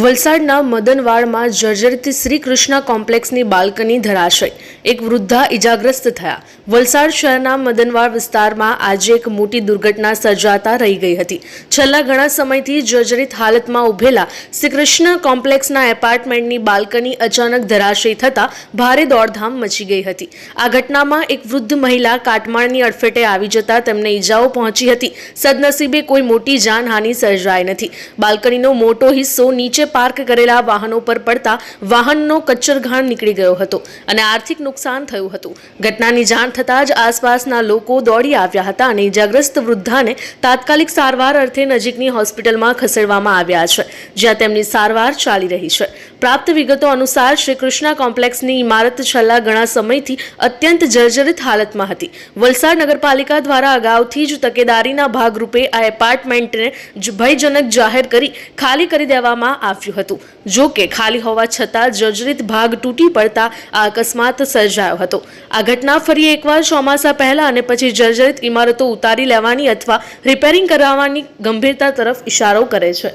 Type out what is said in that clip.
વલસાડના મદનવાડમાં જર્જરિત શ્રી કૃષ્ણ કોમ્પ્લેક્સની બાલ્કની ધરાશય. એક વૃદ્ધા ઇજાગ્રસ્ત થયા. વલસાડ શહેરના મદનવાડ વિસ્તારમાં આજે એક મોટી દુર્ઘટના સર્જાતા રહી ગઈ હતી. છેલ્લા ઘણા સમયથી જર્જરિત હાલતમાં ઉભેલા શ્રી કૃષ્ણ કોમ્પ્લેક્સના એપાર્ટમેન્ટની બાલ્કની અચાનક ધરાશય થતાં ભારે દોડધામ મચી ગઈ હતી. આ ઘટનામાં એક વૃદ્ધ મહિલા કાટમાળની અડફેટે આવી જતા તેમને ઈજાઓ પહોંચી હતી. સદનસીબે કોઈ મોટી જાનહાનિ સર્જાઈ નથી. બાલ્કનીનો મોટો હિસ્સો નીચે પાર્ક કરેલા વાહનો પર પડતા વાહનનો કચ્ચરઘાણ નીકળી ગયો હતો અને આર્થિક નુકસાન થયું હતું. ઘટનાની જાણ થતાં જ આસપાસના લોકો દોડી આવ્યા હતા અને ઇજાગ્રસ્ત વૃદ્ધાને તાત્કાલિક સારવાર અર્થે નજીકની હોસ્પિટલમાં ખસેડવામાં આવ્યા છે, જ્યાં તેમની સારવાર ચાલી રહી છે. પ્રાપ્ત વિગતો અનુસાર શ્રી કૃષ્ણા કોમ્પ્લેક્સની ઇમારત છેલ્લા ઘણા સમયથી અત્યંત જર્જરિત હાલતમાં હતી. વલસાડ નગરપાલિકા દ્વારા અગાઉથી જ તકેદારીના ભાગરૂપે આ એપાર્ટમેન્ટને ભયજનક જાહેર કરી ખાલી કરી દેવામાં આવ્યું હતું. જો કે ખાલી હોવા છતાં જર્જરિત ભાગ તૂટી પડતા આ અકસ્માત સર્જાયો હતો. આ ઘટના ફરી એકવાર ચોમાસા પહેલા અને પછી જર્જરિત ઇમારતો ઉતારી લેવાની અથવા રિપેરિંગ કરાવવાની ગંભીરતા તરફ ઇશારો કરે છે.